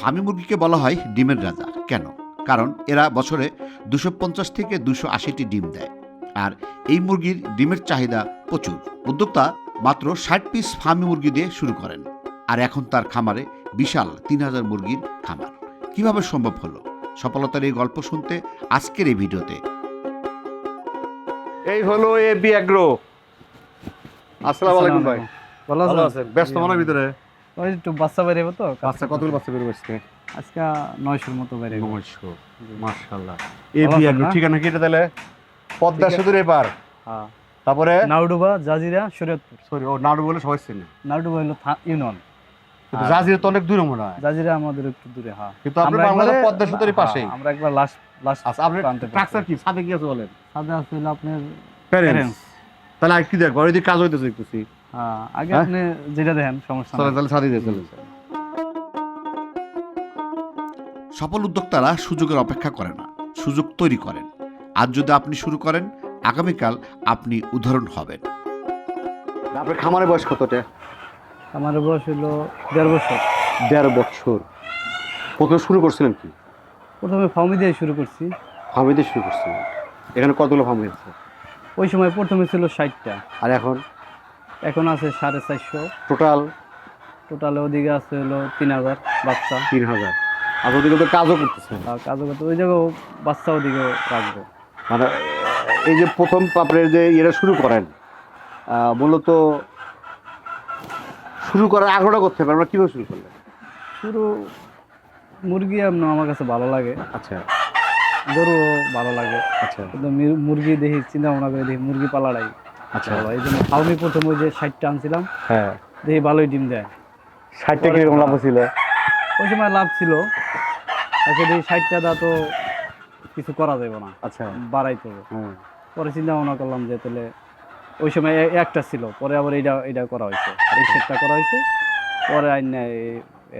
Fermi মুরগিকে বলা হয় ডিমের রাজা। কেন? কারণ এরা বছরে দুশো পঞ্চাশ থেকে দুশো আশিটি ডিম দেয়। আর এই মুরগির ডিমের চাহিদা প্রচুর। উদ্যোক্তা মাত্র ষাট পিস ফার্মি মুরগি দিয়ে শুরু করেন। আর এখন তার খামারে বিশাল তিন হাজার মুরগির খামার। কীভাবে সম্ভব হলো? সফলতার এই গল্প শুনতে আজকের এই ভিডিওতে। এই হলো এ বি অ্যাগ্রো আসসালামু আলাইকুম ভাই। ভালো ভালো আছেন। আছেন ব্যস্ত মনে ভিতরে। ওই একটু বাচ্চা বেরোবো তো বাচ্চা কতগুলো বাচ্চা বের হচ্ছে আজকে নয়শোর মতো বেরোবো নমস্কার মাশাআল্লাহ। এ ভালো বি আছেন অ্যাগ্রো না? ঠিকানা কি এটা তাহলে? পদ্মা সেতুর এপার। হ্যাঁ। তারপরে? নাউডুবা জাজিরা শরীয়তপুর। সরি ও নাড়ু বলে সবাই চেনে নাউডুবা হলো ইউনিয়ন। জাজির তো অনেক দূরে মনে হয়। জাজিরা আমাদের একটু দূরে হ্যাঁ। কিন্তু আমরা বাংলাদেশ পদ্মা সেতুর হ্যাঁ, পাশেই। আমরা একবার লাস্ট লাস্ট আচ্ছা আপনি ট্রাকচার কি? সাথে কি আছে বলেন? সাথে আছে আপনার প্যারেন্টস তাহলে আর কি দেখো ওইদিকে কাজ হইতেছে দেখতেছি। হ্যাঁ আগে হ্যাঁ? আপনি যেটা দেখেন সমস্যা তাহলে সাথে দিয়ে চলে সফল উদ্যোক্তারা সুযোগের অপেক্ষা করে না সুযোগ তৈরি করেন। আজ যদি আপনি শুরু করেন আগামীকাল আপনি উদাহরণ হবেন। আপনার খামারের বয়স কতটা খামারের বয়স হলো দেড় বছর। দেড় বছর। প্রথমে শুরু করছিলেন কি? প্রথমে ফার্মি দিয়ে শুরু করছি। ফার্মে দিয়ে শুরু করছিলেন। এখানে কতগুলো ফার্ম আছে? ওই সময় প্রথমে ছিল ষাটটা। আর এখন? এখন আছে সাড়ে চারশো। টোটাল টোটালে ওদিকে আছে হলো তিন হাজার বাচ্চা। তিন হাজার। আর ওদিকে তো কাজও করতেছেন আর কাজও করতে ওই জায়গাও বাচ্চা ওদিকে রাখব। মানে এই যে প্রথম আপনার যে ইয়েটা শুরু করেন মূলত শুরু করার আগ্রহটা করতে হবে আমরা কীভাবে শুরু করলেন? শুরু মুরগি আপনার আমার কাছে ভালো লাগে। আচ্ছা। গরুও ভালো লাগে। আচ্ছা। কিন্তু মুরগি দেখি চিন্তা ভাবনা করে দেখি মুরগি পালাটাই আচ্ছা। এই জন্য ফাউমি প্রথম ওই যে ষাটটা আনছিলাম হ্যাঁ। দেখি ভালোই ডিম দেয়। ষাটটা কীরকম লাভ ছিল? ওই সময় লাভ ছিল। আচ্ছা দেখি ষাটটা দা তো কিছু করা যাবে না। আচ্ছা। বাড়াইতে হবে। হ্যাঁ। পরে চিন্তা ভাবনা করলাম যে তাহলে ওই সময় একটা ছিল পরে আবার এইটা এইটা করা হয়েছে। এই সেটটা করা হয়েছে। পরে আইন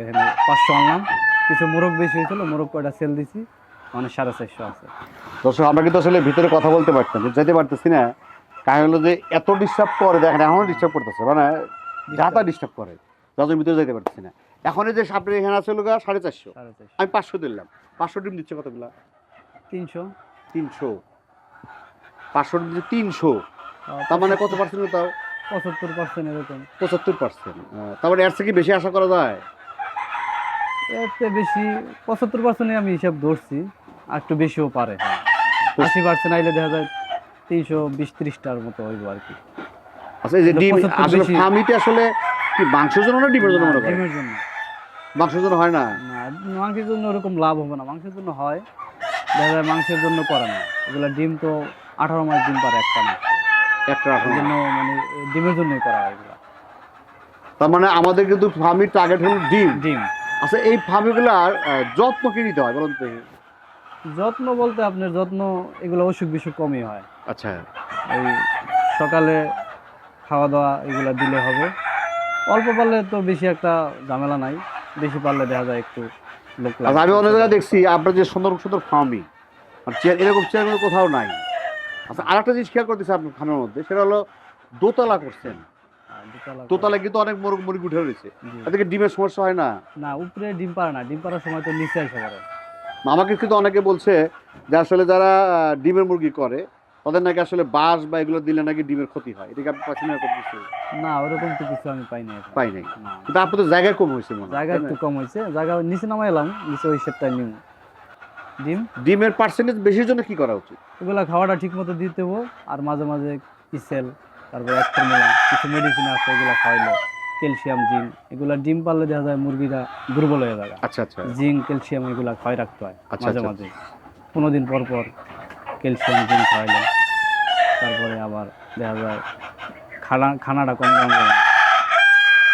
এখানে পাঁচশো আনলাম। কিছু মোরগ বেশি হয়েছিল মোরগ কয়টা সেল দিছি মানে সাড়ে চারশো আছে। দর্শক আমরা কিন্তু আসলে ভিতরে কথা বলতে পারতাম যেতে পারতেছি না। কারণ হলো যে এত ডিস্টার্ব করে দেখেন এখনও ডিস্টার্ব করতেছে মানে যাতা ডিস্টার্ব করে যত ভিতরে যেতে পারতেছি না। এখন যে সাপড়ে এখানে আছে লোক সাড়ে চারশো। আমি পাঁচশো দিলাম। পাঁচশো ডিম দিচ্ছে কতগুলা? তিনশো। তিনশো। পাঁচশো ডিম তিনশো। তার মানে কত পার্সেন্ট তাও? পঁচাত্তর পার্সেন্ট এরকম। পঁচাত্তর পার্সেন্ট তার মানে এর থেকে বেশি আশা করা যায়? এতে বেশি পঁচাত্তর পার্সেন্টে আমি হিসাব ধরছি আর একটু বেশিও পারে। আশি পার্সেন্ট আইলে দেখা যায় তিনশো বিশ ত্রিশটার মতো হইব আর কি। আচ্ছা এই যে ডিম আসলে। ফার্মিতে আসলে কি মাংসের জন্য না ডিমের জন্য মনে করেন? ডিমের জন্য। মাংসের জন্য হয় না? না মাংসের জন্য ওরকম লাভ হবে না। মাংসের জন্য হয় দেখা যায় মাংসের জন্য করে না। এগুলো ডিম তো আঠারো মাস ডিম পারে একটা না। একটা ওই জন্য মানে ডিমের জন্যই করা হয় এগুলো। তার মানে আমাদের কিন্তু ফার্মির টার্গেট হলো ডিম। ডিম। আচ্ছা এই ফার্মিগুলার যত্ন কি নিতে হয় বলুন তো? যত্ন বলতে আপনার যত্ন এগুলো অসুখ বিসুখ কমই হয়। আচ্ছা। এই সকালে খাওয়া দাওয়া এগুলো দিলে হবে। অল্প পারলে তো বেশি একটা ঝামেলা নাই বেশি পারলে দেখা যায় একটু লোক। আচ্ছা আমি অনেক জায়গায় দেখছি আপনার যে সুন্দর সুন্দর ফার্মি চেয়ার এরকম চেয়ার কিন্তু কোথাও নাই। আচ্ছা আর একটা জিনিস খেয়াল করতেছি আপনার খামের মধ্যে সেটা হলো দোতলা করছেন। হ্যাঁ, দোতলা কিন্তু অনেক মুরগ মুরগি উঠে রয়েছে। এদিকে ডিমের সমস্যা হয় না? না উপরে ডিম পারে না ডিম পাড়ার সময় তো নিচে এসে আমাকে কিন্তু অনেকে বলছে যে আসলে যারা ডিমের মুরগি করে তাদের নাকি আসলে বাঁশ বা এগুলো দিলে নাকি ডিমের ক্ষতি হয়? এটাকে আপনি পাচ্ছেন না কিছু? না ওরকম তো কিছু আমি পাই না এখন। পাই নাই। কিন্তু আপনাদের জায়গায় কম হয়েছে মনে জায়গা একটু কম হয়েছে। জায়গা নিচে নামাই এলাম নিচে ওই সেটটা নিউ ডিম? ডিমের পার্সেন্টেজ বেশির জন্য কি করা উচিত? এগুলো খাওয়াটা ঠিক মতো দিতে হব আর মাঝে মাঝে কিসেল তারপর এক কিছু মেডিসিন আছে এগুলো খাওয়াইলে। ক্যালসিয়াম জিঙ্ক এগুলা ডিম পারলে দেখা যায় মুরগিরা দুর্বল হয়ে যায় আচ্ছা আচ্ছা। জিঙ্ক ক্যালসিয়াম এগুলা খাওয়াই রাখতে হয় আচ্ছা, মাঝে আচ্ছা। মাঝে। পনেরো দিন পর পর ক্যালসিয়াম জিঙ্ক খাওয়াইলে। তারপরে আবার দেখা যায় খানা খানাটা কম কম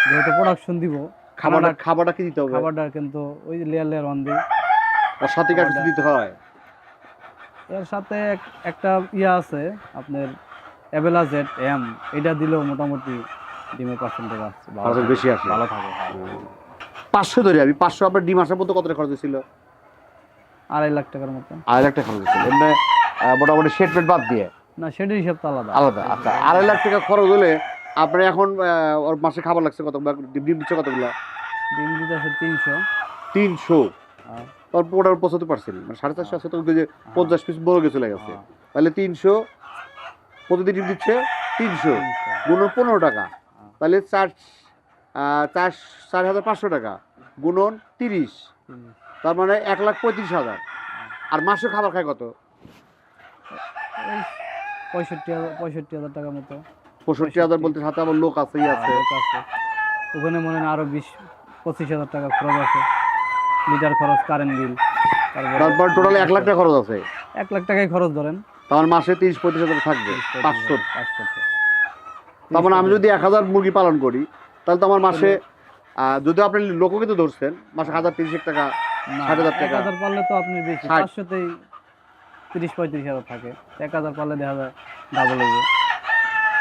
যেহেতু প্রোডাকশন দিব খাবারটা খাবারটা কি দিতে হবে? খাবারটা কিন্তু ওই লেয়ার লেয়ার অন দিই ওর সাথে কি আর কিছু দিতে হয়? এর সাথে এক- একটা ইয়া আছে আপনার অ্যাভেলা জেড এম এটা দিলেও মোটামুটি ডিমের পার্সেন্টেজ থাকে। বেশি আসে। ভালো থাকে হ্যাঁ। পাঁচশো ধরে আমি পাঁচশো আপনার ডিম আসার মতো কত টাকা খরচ ছিল আড়াই লাখ টাকার মতো। আড়াই লাখ টাকা খরচ ছিল এমনি মোটামুটি শেড পেট বাদ দিয়ে? না সেটার হিসাব তো আলাদা। আলাদা আচ্ছা। আড়াই লাখ টাকা খরচ হলে আপনার এখন ওর মাসে খাবার লাগছে কত ডিম ডিম দিচ্ছে কতগুলো? ডিম দিতে আছে তিনশো। তিনশো? হ্যাঁ, তার ওটার পঁচাত্তর পার্সেন্ট মানে সাড়ে চারশো আছে তো যে পঞ্চাশ পিস বড় চলে গেছে। হ্যাঁ, তাহলে তিনশো প্রতিদিন ডিম দিচ্ছে তিনশো। গুণ পনেরো টাকা। তাহলে চার চার চার হাজার পাঁচশো টাকা গুণন তিরিশ। তার মানে এক লাখ পঁয়ত্রিশ হাজার। আর মাসে খাবার খায় কত? পঁয়ষট্টি হাজার পঁয়ষট্টি হাজার টাকার মতো। পঁয়ষট্টি হাজার বলতে সাথে আমার লোক আছেই আছে। আছে। ওখানে মনে হয় আরও বিশ পঁচিশ হাজার টাকা খরচ আছে। লিটার খরচ কারেন্ট বিল তারপর টোটাল এক লাখ টাকা খরচ আছে। এক লাখ টাকাই খরচ ধরেন। তার মাসে তিরিশ পঁয়ত্রিশ হাজার থাকবে পাঁচশো। পাঁচশো তার মানে আমি যদি এক হাজার মুরগি পালন করি তাহলে তো আমার মাসে যদি আপনি লোকও কিন্তু ধরছেন মাসে হাজার তিরিশ টাকা ষাট হাজার টাকা। হাজার পারলে তো আপনি বেশি পাঁচশোতেই তিরিশ পঁয়ত্রিশ হাজার থাকে। এক হাজার পারলে দেখা যায় ডাবল হইবে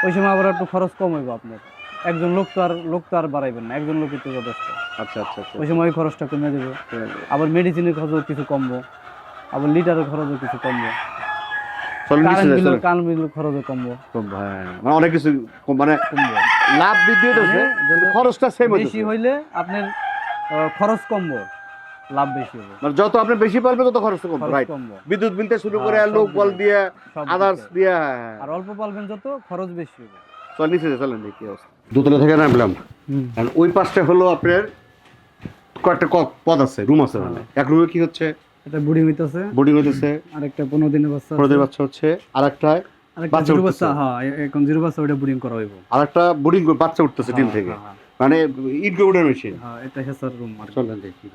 ওই সময় আবার একটু খরচ কম হইব আপনার। একজন লোক তো আর লোক তো আর বাড়াইবেন না একজন লোকই তো যথেষ্ট। আচ্ছা আচ্ছা আচ্ছা। ওই সময় ওই খরচটা কমে দেবে আবার মেডিসিনের খরচও কিছু কমবো। আবার লিটারের খরচও কিছু কমবো। খরচও কমবো। মানে অনেক কিছু মানে লাভ বৃদ্ধি খরচটা সেম বেশি হইলে আপনার খরচ কমবো লাভ বেশি হবে মানে যত আপনি বেশি পারবেন তত খরচ কম রাইট বিদ্যুৎ বিলতে শুরু করে হ্যাঁ, লোক বল দিয়ে আদার্স দিয়ে হ্যাঁ, হ্যাঁ। আর অল্প পালবেন যত খরচ বেশি হবে চল নিচে যাই, চলেন দেখি অবস্থা। থেকে নামলাম। ওই পাশটা হলো আপনার কয়েকটা পদ আছে রুম আছে মানে এক রুমে কি হচ্ছে? এটা বুড়ি হইতেছে। বোর্ডিং হইতেছে। আরেকটা পনেরো দিনের বাচ্চা পনেরো বাচ্চা হচ্ছে আরেকটা বাচ্চা বাচ্চা হ্যাঁ এখন জিরো বাচ্চা ওটা বুড়িং করা হইব। আর একটা বোর্ডিং বাচ্চা উঠতেছে ডিম হ্যাঁ, থেকে। হ্যাঁ, মানে ইনকিউবেটর মেশিন হ্যাঁ এটা হেসার রুম আর চলেন দেখি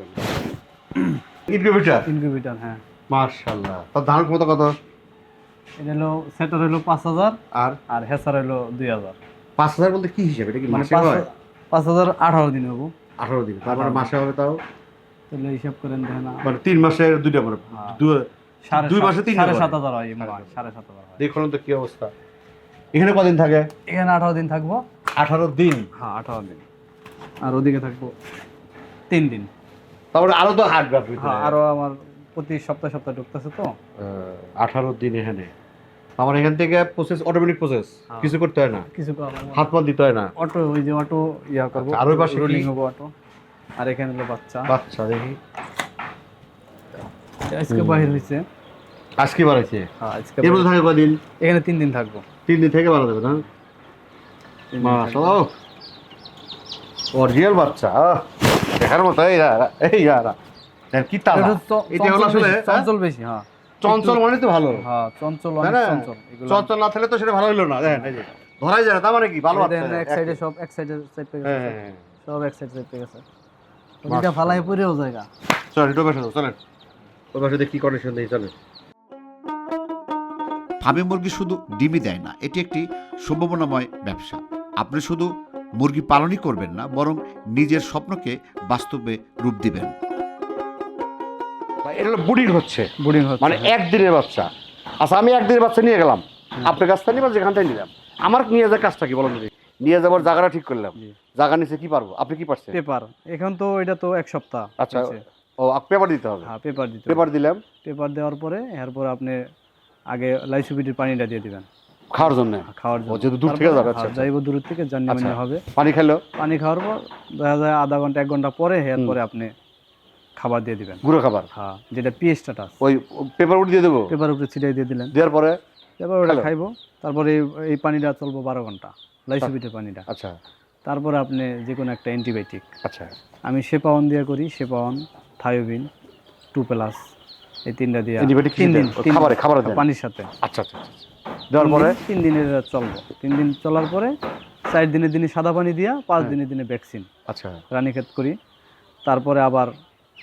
ইনকিউবেটর ইনকিউবেটর হ্যাঁ। মাশাআল্লাহ। তার ধারণ ক্ষমতা কত? এটা হলো সেটার হলো পাঁচ হাজার আর? আর হেসার হলো দুই হাজার। পাঁচ হাজার বলতে কি হিসাবে? এটা কি মানে মাসে হয়? পাঁচ হাজার আঠারো দিন হব। আঠারো দিন। তারপরে। মাসে হবে তাও? তাহলে হিসাব করেন দেখেন মানে তিন মাসের দুইটা সাড়ে দুই মাসে তিনটা সাড়ে সাত হাজার হয় সাড়ে সাত। হাজার দেখুন তো কি অবস্থা। এখানে কদিন থাকে? এখানে আঠারো দিন থাকব। আঠারো দিন। হ্যাঁ আঠারো দিন। আর ওদিকে থাকব তিন দিন। তারপরে আরও তো হাট ব্যাপার হ্যাঁ আরও আমার প্রতি সপ্তাহে সপ্তাহে ঢুকতেছে তো। আঠারো দিন এখানে। আমার এখান থেকে প্রসেস অটোমেটিক প্রসেস। কিছু করতে হয় না। কিছু হাত পা দিতে হয় না। অটো ওই যে অটো ইয়া করব আচ্ছা, আর ওই পাশে রোলিং হব অটো। আর এখানে হলো বাচ্চা। বাচ্চা দেখি। আজকে বাহির হয়েছে আজকে বাড়াইছে হ্যাঁ আজকে এর মধ্যে থাকে কদিন এখানে তিন দিন থাকব। তিন দিন থেকে বাড়া দেবে না। মাশাআল্লাহ। অরিজিনাল বাচ্চা দেখার মতো এই ইয়ারা এই এর কি এটা হলো চঞ্চল আসলে চঞ্চল বেশি হ্যাঁ। চঞ্চল মানে তো ভালো। হ্যাঁ চঞ্চল অনেক? চঞ্চল চঞ্চল না থাকলে তো সেটা ভালো হলো না। দেখেন এই যে ধরাই যায় না তার মানে কি? ভালো বাচ্চা এক সাইডে সব এক সাইডে সাইড পেয়ে হ্যাঁ গেছে হ্যাঁ, হ্যাঁ। সব এক সাইড সাইড পেয়ে গেছে ওদিকে ফালাই পড়েও জায়গা। চলেন একটু বসে চলেন। ওর পাশে দেখি কন্ডিশন চলেন। ফার্মে মুরগি শুধু ডিমই দেয় না এটি একটি সম্ভাবনাময় ব্যবসা। আপনি শুধু মুরগি পালনই করবেন না বরং নিজের স্বপ্নকে বাস্তবে রূপ দিবেন। এটা হলো বুডিং হচ্ছে। মানে একদিনের বাচ্চা। আচ্ছা আমি একদিনের বাচ্চা নিয়ে গেলাম। আপনার কাছ থেকে নিলাম যেখান থেকে নিলাম। আমার নিয়ে যাওয়ার কাজটা কি বলেন নিয়ে যাবার জায়গাটা ঠিক করলাম। জি। জায়গা নিচে কি পারব? আপনি কি পারছেন? পেপার। এখন তো এটা তো এক সপ্তাহ আচ্ছা ও পেপার দিতে হবে। হ্যাঁ পেপার দিতে পেপার দিলাম। পেপার দেওয়ার পরে এরপর আপনি আগে লাইসুবিটির পানিটা দিয়ে দিবেন। খাওয়ার জন্য? খাওয়ার জন্য। যেহেতু দূর থেকে যাবে, আচ্ছা, হ্যাঁ, যাইব দূর থেকে জানি আচ্ছা। মানে হবে। পানি খেলো? পানি খাওয়ার পর দেখা যায় আধা ঘণ্টা এক ঘণ্টা পরে এরপরে আপনি খাবার দিয়ে দিবেন। গুঁড়ো খাবার? হ্যাঁ যেটা পিএইচটা ওই পেপার উঠে দিয়ে দেবো? পেপার উপরে ছিটাই দিয়ে দিলেন। দেওয়ার পরে? এবার ওটা খাইবো। তারপরে এই- এই পানিটা চলবো বারো ঘণ্টা লাইসুবিটের পানিটা। আচ্ছা। তারপরে আপনি যে কোনো একটা অ্যান্টিবায়োটিক আচ্ছা। আমি সেপাওয়ান দিয়ে করি সেপাওয়ান থায়োবিন টু প্লাস এই তিনটা দিয়ে তিন দিন খাবারে, পানির সাথে। আচ্ছা আচ্ছা আচ্ছা। দেওয়ার তিন পরে তিন দিনের চলবো। তিন দিন চলার পরে চার দিনের দিনে সাদা পানি দিয়া পাঁচ দিনের দিনে দিনে ভ্যাকসিন আচ্ছা। রানীক্ষেত করি। তারপরে আবার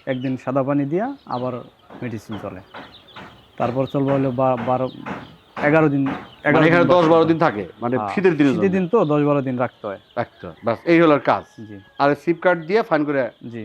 একদিন সাদা পানি দিয়া আবার মেডিসিন চলে। তারপর চলবো হলো বা- বারো এগারো দিন মানে এখানে দশ বারো দিন থাকে মানে হ্যাঁ, শীতের দিনে শীতের দিন তো দশ বারো দিন রাখতে হয়। রাখতে হয়। ব্যাস এই হলো কাজ। জি। আর সিপ কার্ড দিয়ে ফাইন করে জি।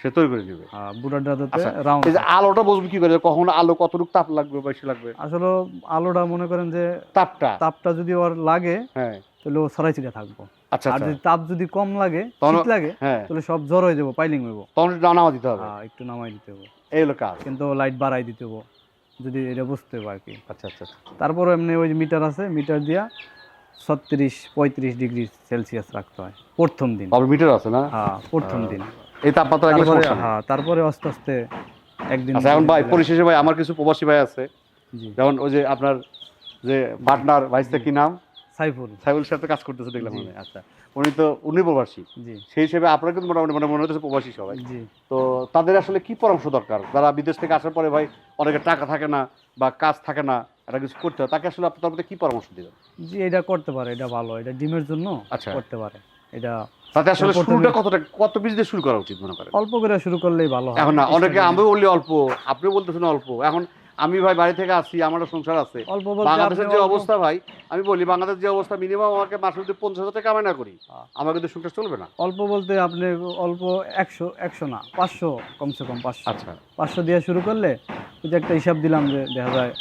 সে তৈরি করে দিবে। হ্যাঁ বুড়াটা আচ্ছা, রাউন্ড এই যে আলোটা বুঝব কি করে? কখন আলো কতটুকু তাপ লাগবে বেশি লাগবে? আসলে আলোটা মনে করেন যে তাপটা। তাপটা যদি ওর লাগে হ্যাঁ। তাহলে ও সরাই ছিটে থাকব। আচ্ছা আর আচ্ছা। যদি তাপ যদি কম লাগে শীত লাগে হ্যাঁ। তাহলে সব জ্বর হয়ে যাব পাইলিং হইব। তখন জানাও দিতে হবে। একটু নামাই দিতে হবে এই হলো কাজ। কিন্তু লাইট বাড়াই দিতে হবে যদি এটা বুঝতে হবে আর কি। আচ্ছা আচ্ছা আচ্ছা। তারপর এমনি ওই মিটার আছে মিটার দিয়া ছত্রিশ পঁয়ত্রিশ ডিগ্রি সেলসিয়াস রাখতে হয় প্রথম দিন। মিটার আছে না? হ্যাঁ প্রথম দিন। এই তাপমাত্রা তারপরে হ্যাঁ তারপরে আস্তে আস্তে একদিন আচ্ছা এখন ভাই পরিশেষে ভাই আমার কিছু প্রবাসী ভাই আছে। যেমন ওই যে আপনার যে পার্টনার ভাইসটা কি নাম? সাইফুল। সাইবুল সাথে কাজ করতেছে দেখলাম। আচ্ছা। উনি তো উনি প্রবাসী। জি। সেই হিসেবে আপনার কিন্তু মোটামুটি মানে মনে হচ্ছে প্রবাসী সবাই। জি। তো তাদের আসলে কি পরামর্শ দরকার? যারা বিদেশ থেকে আসার পরে ভাই অনেকের টাকা থাকে না বা কাজ থাকে না এটা কিছু করতে হয় তাকে আসলে আপনার তরফে কি পরামর্শ দিবেন? জি এটা করতে পারে এটা ভালো। এটা ডিমের জন্য আচ্ছা। করতে পারে। এটা তাতে আসলে শুরুটা কতটা কত পিস দিয়ে শুরু করা উচিত মনে করেন? অল্প করে শুরু করলেই ভালো হয়। এখন না অনেকে আমি বললি অল্প আপনি বলতেছেন অল্প। এখন আমি ভাই বাড়ি থেকে আসি আমারও সংসার আছে। অল্প বলতে বাংলাদেশের যে অবস্থা ভাই আমি বলি বাংলাদেশ যে অবস্থা মিনিমাম আমাকে মাসে যদি পঞ্চাশ হাজার টাকা কামাই না করি হ্যাঁ। আমার কিন্তু সংসার চলবে না। অল্প বলতে আপনি অল্প একশো একশো না পাঁচশো কমসে কম পাঁচশো। আচ্ছা। পাঁচশো দিয়ে শুরু করলে যে একটা হিসাব দিলাম যে দেখা যায়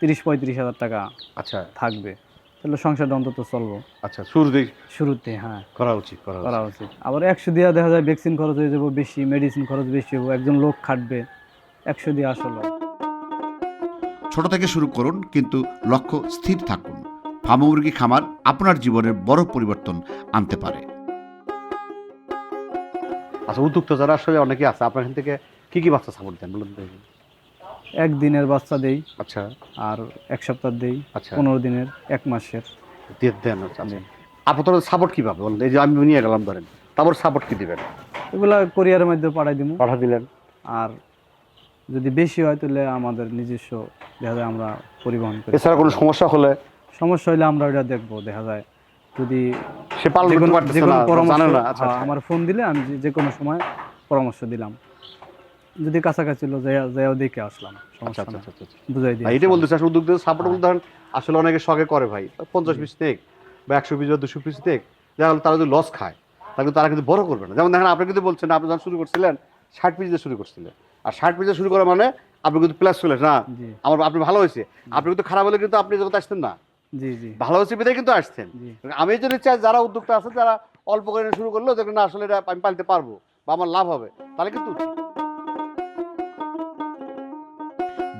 তিরিশ পঁয়ত্রিশ হাজার টাকা আচ্ছা। থাকবে। তাহলে সংসারটা অন্তত চলবো। আচ্ছা শুরুতেই শুরুতে হ্যাঁ। করা উচিত করা উচিত করা উচিত। আবার একশো দিয়ে দেখা যায় ভ্যাকসিন খরচ হয়ে যাব বেশি মেডিসিন খরচ বেশি হব একজন লোক খাটবে। একশো দিয়ে আসলো। ছোট থেকে শুরু করুন কিন্তু লক্ষ্য স্থির থাকুন। ফার্ম মুরগি খামার আপনার জীবনের বড় পরিবর্তন আনতে পারে। আচ্ছা উদ্যোক্তা যারা আসলে অনেকে আছে আপনার এখান থেকে কি কি বাচ্চা সাপোর্ট দেন বলুন তো দেখি। একদিনের বাচ্চা দেই আচ্ছা। আর এক সপ্তাহ দেই আচ্ছা। পনেরো দিনের এক মাসের। দেন আচ্ছা। আপনার সাপোর্ট কীভাবে বলেন এই যে আমি নিয়ে গেলাম ধরেন তারপর সাপোর্ট কি দিবেন? এগুলা কোরিয়ারের মধ্যে পাঠাই দিব পাঠা দিলেন। আর যদি বেশি হয় তাহলে আমাদের নিজস্ব দেখা যায় আমরা পরিবহন করি। এছাড়া কোনো সমস্যা হলে? সমস্যা হলে আমরা ওটা দেখব দেখা যায়। যদি সে পালন করতে পারতেছে না জানে না আচ্ছা হ্যাঁ, আমার ফোন দিলে আমি যে- কোনো সময় পরামর্শ দিলাম। যদি কাছাকাছি ছিল যাইও দেখে আসলাম আচ্ছা সমস্যা আচ্ছা আচ্ছা আচ্ছা। বুঝাই দিই ভাই এটাই বলতেছে আসলে সাপোর্ট হ্যাঁ। বলতে আসলে অনেকে শখে করে ভাই। পঞ্চাশ পিস নেক বা একশো পিস বা দুশো পিস নেক দেখা তারা যদি লস খায় তাহলে তারা কিন্তু বড় করবে না। যেমন দেখেন আপনি কিন্তু বলছেন আপনি যখন শুরু করছিলেন ষাট পিস দিয়ে শুরু করছিলেন। আর ষাট দিয়ে শুরু করা মানে আপনি কিন্তু প্লাস চলে না আমার আপনি ভালো হয়েছে। আপনি কিন্তু খারাপ হলে কিন্তু আপনি যখন আসতেন না। জি জি। ভালো হয়েছে বিধায় কিন্তু আসছেন। আমি এই জন্য চাই যারা উদ্যোক্তা আছে যারা অল্প করে শুরু করলেও দেখবেন না আসলে এটা আমি পালতে পারব বা আমার লাভ হবে তাহলে কিন্তু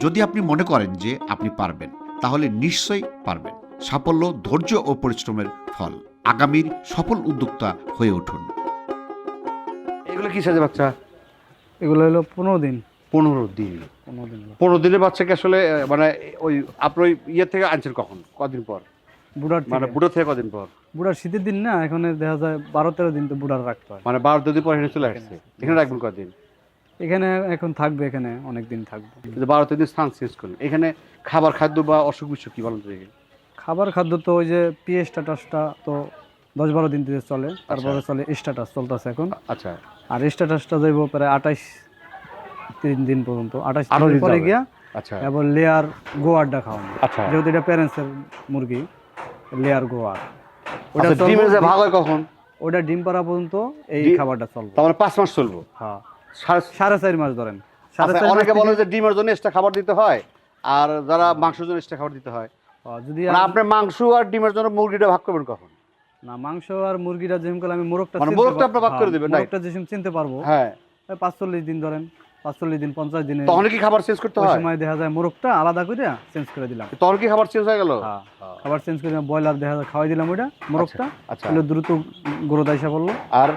যদি আপনি মনে করেন যে আপনি পারবেন তাহলে নিশ্চয়ই পারবেন। সাফল্য ধৈর্য ও পরিশ্রমের ফল। আগামীর সফল উদ্যোক্তা হয়ে উঠুন। এগুলো কি সাজে বাচ্চা? এগুলো হলো পনেরো দিন। পনেরো দিন। পনেরো দিন পনেরো দিনের বাচ্চাকে আসলে মানে ওই আপনি ওই ইয়ে থেকে আনছেন কখন? কদিন পর? বুড়ার মানে বুড়ো থেকে কদিন পর? বুড়ার শীতের দিন না এখানে দেখা যায় বারো তেরো দিন তো বুড়ার রাখতে হয়। মানে বারো দিন পর এখানে চলে আসছে। এখানে রাখবেন কদিন? এখানে এখন থাকবে এখানে অনেক দিন থাকবে। বারো তেরো দিন স্থান চেঞ্জ করলেন এখানে খাবার খাদ্য বা অসুখ বিসুখ কি বলেন খাবার খাদ্য তো ওই যে পি স্ট্যাটাসটা তো দশ বারো দিন থেকে চলে তারপরে চলে স্ট্যাটাস চলতেছে এখন। আচ্ছা। আর স্ট্যাটাসটা যাইব প্রায় আঠাইশ তিন দিন পর্যন্ত। আঠাইশ পরে গিয়া আচ্ছা। এবার লেয়ার গোয়ারটা খাওয়ানো আচ্ছা। যেহেতু এটা প্যারেন্টসের মুরগি লেয়ার গোয়ার। ওটা আচ্ছা, ডিমের ভাগ হয় কখন? ওটা ডিম পাড়া পর্যন্ত এই খাবারটা চলবে। তার মানে পাঁচ মাস চলবো? হ্যাঁ। সাড়ে- চার মাস ধরেন। আচ্ছা, অনেকে বলে যে ডিমের জন্য এক্সট্রা খাবার দিতে হয় আর যারা মাংসের জন্য এক্সট্রা খাবার দিতে হয়। হ্যাঁ, যদি মানে আপনি মাংস আর ডিমের জন্য মুরগিটা ভাগ করবেন কখন? না মাংস আর মুরগিটা যেমন করে আমি মোরগটা মানে মোরগটা আপনি ভাগ করে হ্যাঁ, দিবেন, মোরগটা যেসব চিনতে পারব। হ্যাঁ। ওই পাঁচচল্লিশ দিন ধরেন পাঁচচল্লিশ দিন পঞ্চাশ দিনে তখন কি খাবার চেঞ্জ করতে হয়? সময় দেখা যায় মোরগটা আলাদা করে চেঞ্জ করে দিলাম। তখন কি খাবার চেঞ্জ হয়ে গেল? হ্যাঁ খাবার চেঞ্জ করে ব্রয়লার দেখা যায় খাওয়াই দিলাম ওইটা মোরগটা। আচ্ছা। দ্রুত গ্রোথ আইসা পড়ল। আর?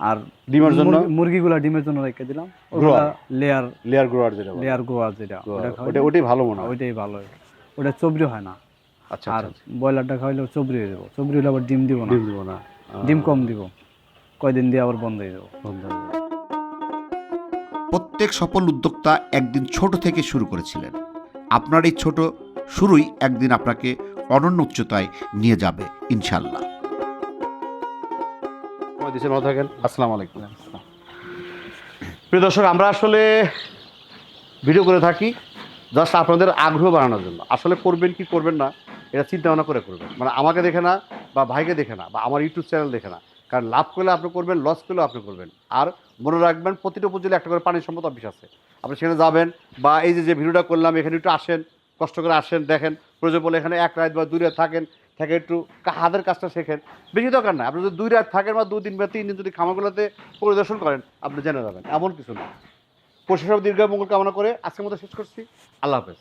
আর ডিমের জন্য? মুরগিগুলা ডিমের জন্য রেখে দিলাম। ওগুলা লেয়ার লেয়ার গ্রোয়ার যেটা লেয়ার গোয়া যেটা ওটা ওটাই ভালো মনে হয়। ওইটাই ভালো। ওটা চবরি হয় না। আচ্ছা আর আচ্ছা ব্রয়লারটা খাওয়াইলে চবরি হয়ে যাব। চবরি হলে আবার ডিম দিব না। ডিম দিব না। ডিম কম দিব। কয়দিন দিয়ে আবার বন্ধ হয়ে যাব। বন্ধ প্রত্যেক সফল উদ্যোক্তা একদিন ছোট থেকে শুরু করেছিলেন। আপনার এই ছোট শুরুই একদিন আপনাকে অনন্য উচ্চতায় নিয়ে যাবে ইনশাল্লাহ প্রিয় দর্শক আমরা আসলে ভিডিও করে থাকি জাস্ট আপনাদের আগ্রহ বাড়ানোর জন্য। আসলে করবেন কি করবেন না এটা চিন্তা ভাবনা করে করবেন। মানে আমাকে দেখে না বা ভাইকে দেখে না বা আমার ইউটিউব চ্যানেল দেখে না। কারণ লাভ করলে আপনি করবেন, লস করলেও আপনি করবেন। আর মনে রাখবেন, প্রতিটা উপজেলা একটা করে পানি সম্পদ অফিস আছে। আপনি সেখানে যাবেন বা এই যে যে ভিডিওটা করলাম, এখানে একটু আসেন, কষ্ট করে আসেন, দেখেন। প্রয়োজন বলে এখানে এক রাত বা দুই রাত থাকেন, থেকে একটু হাতের কাজটা শেখেন। বেশি দরকার না, আপনি যদি দুই রাত থাকেন বা দুদিন বা তিন দিন যদি খামারগুলোতে পরিদর্শন করেন, আপনি জেনে যাবেন। এমন কিছু না। প্রশাসক দীর্ঘ মঙ্গল কামনা করে আজকের মতো শেষ করছি। আল্লাহ হাফেজ।